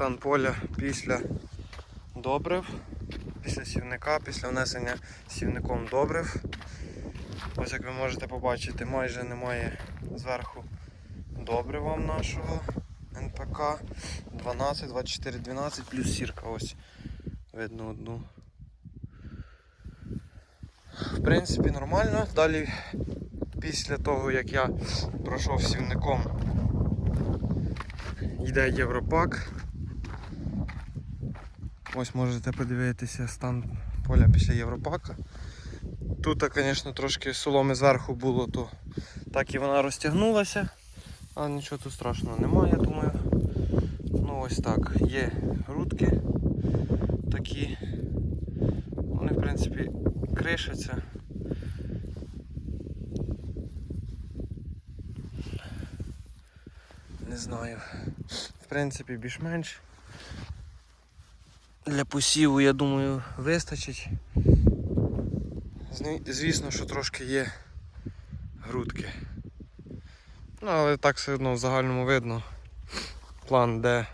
стан поля після добрив, після сівника, після внесення сівником добрив. Ось як ви можете побачити, майже немає зверху добрива нашого НПК 12, 24, 12 плюс сірка. Ось видно одну. В принципі, нормально. Далі, після того, як я пройшов сівником, йде Європак. Ось можете подивитися стан поля після Європака. Тут, звісно, трошки соломи зверху було, то так і вона розтягнулася, але нічого тут страшного немає, я думаю. Ну ось так, є грудки такі. Вони, в принципі, кришаться. Не знаю. В принципі, більш-менш. Для посіву, я думаю, вистачить. Звісно, що трошки є грудки. Ну, але так все одно в загальному видно план, де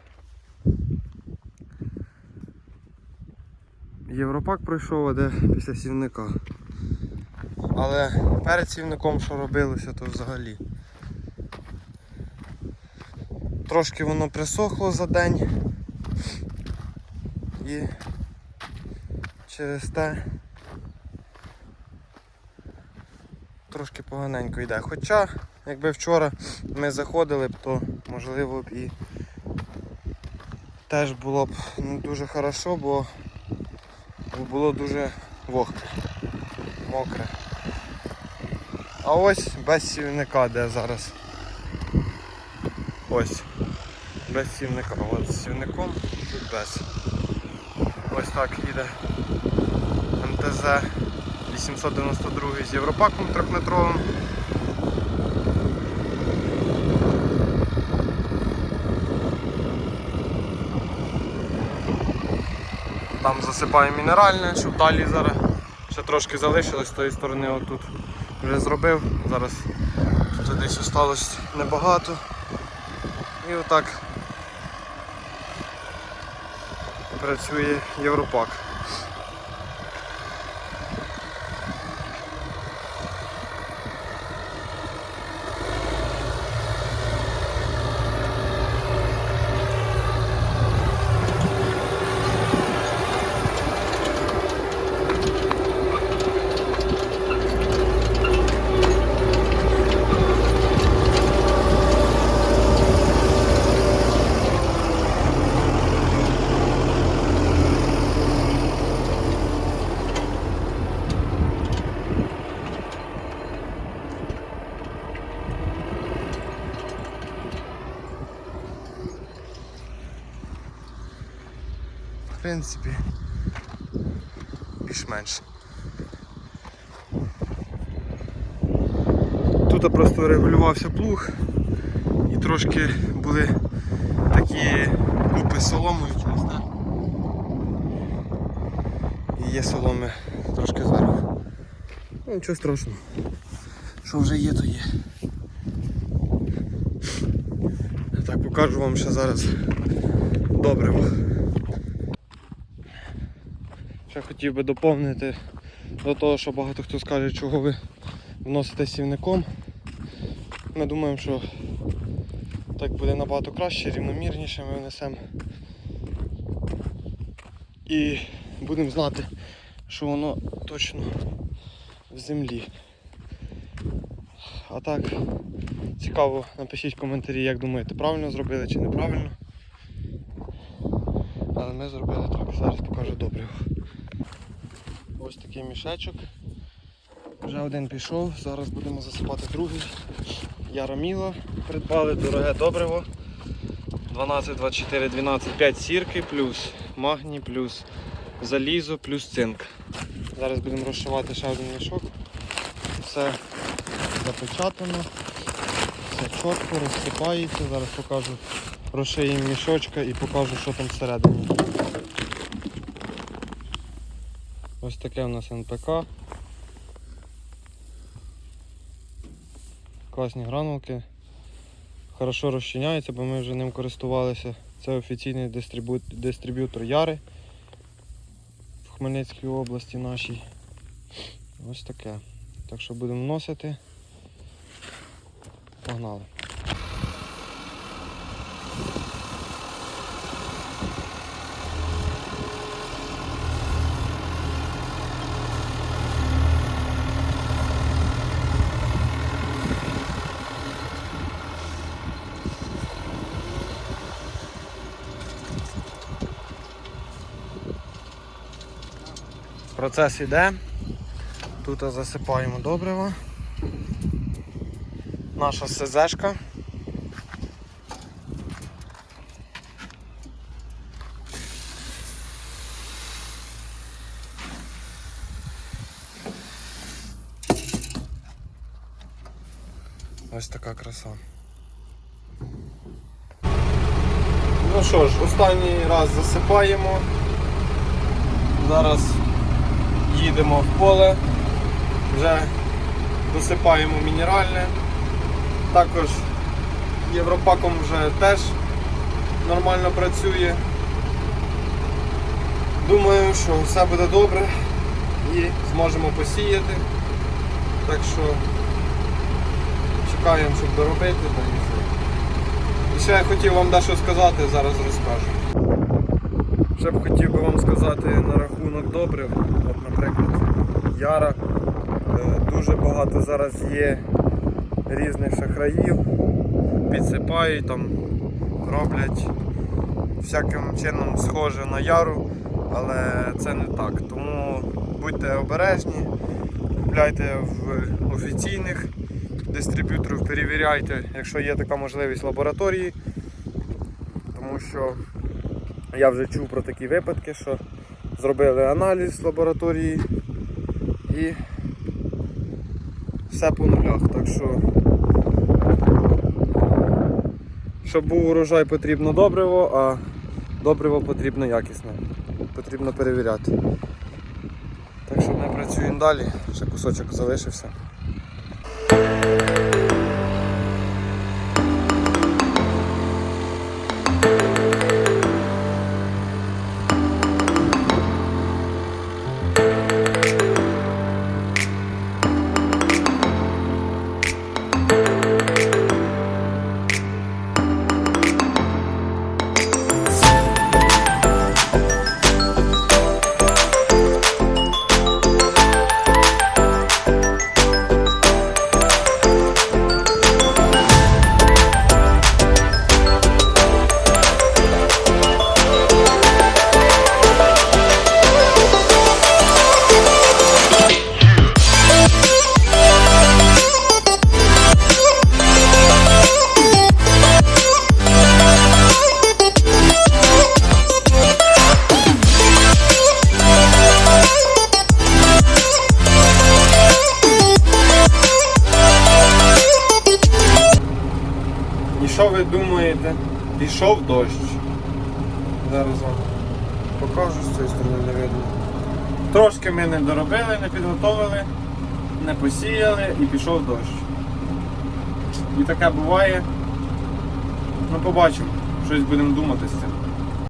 Європак пройшов, а де після сівника. Але перед сівником що робилося, то взагалі. Трошки воно присохло за день. І через те трошки поганенько йде. Хоча, якби вчора ми заходили б, то можливо б і теж було б не дуже хорошо, бо було дуже вогке, мокре. А ось без сівника, де зараз. Ось. Без сівника. От з сівником, тут без. Ось так їде МТЗ 892 з Європаком трьохметровим. Там засипаю мінеральне, щоб далі зараз ще трошки залишилось з тої сторони отут вже зробив. Зараз тут десь осталось небагато. І отак працює Європак. В принципі, більш-менш. Тут просто регулювався плуг і трошки були такі купи соломою через те. І є соломи трошки зверху. Ну нічого страшного. Що вже є, то є. Так покажу вам ще зараз добриво. Ще хотів би доповнити до того, що багато хто скаже, чого ви вносите сівником. Ми думаємо, що так буде набагато краще, рівномірніше ми внесемо. І будемо знати, що воно точно в землі. А так, цікаво, напишіть в коментарі, як думаєте, правильно зробили чи неправильно. Але ми зробили так, зараз покажу добриво. Ось такий мішечок. Вже один пішов, зараз будемо засипати другий. Яроміло придбали дороге добриво. 12, 24, 12, 5 сірки, плюс магній, плюс залізо, плюс цинк. Зараз будемо розшивати ще один мішок. Все запечатано, все чітко, розсипається. Зараз покажу розшиємо мішочка і покажу, що там всередині. Ось таке у нас НПК. Класні гранулки. Хорошо розчиняється, бо ми вже ним користувалися. Це офіційний дистриб'ютор Яри в Хмельницькій області нашій. Ось таке. Так що будемо вносити. Погнали. Процес іде. Тут засипаємо добриво. Наша СЗшка. Ось така краса. Ну що ж, останній раз засипаємо. Зараз їдемо в поле, вже досипаємо мінеральне. Також Європаком вже теж нормально працює. Думаю, що все буде добре і зможемо посіяти. Так що чекаємо, щоб доробити. І. І ще я хотів вам дещо сказати, зараз розкажу. Ще б хотів би вам сказати на рахунок добрив. От, наприклад, Яра. Е, Дуже багато зараз є різних шахраїв, підсипають, там, роблять всяким чином схоже на яру, але це не так. Тому будьте обережні, купляйте в офіційних дистриб'юторів, перевіряйте, якщо є така можливість в лабораторії, тому що я вже чув про такі випадки, що зробили аналіз в лабораторії і все по нулях. Так що, щоб був урожай, потрібно добриво, а добриво потрібно якісне. Потрібно перевіряти. Так що ми працюємо далі, ще кусочок залишився. Пішов дощ. Зараз вам покажу з цієї сторони не видно. Трошки ми не доробили, не підготовили, не посіяли і пішов дощ. І таке буває. Ну побачимо, щось будемо думати з цим.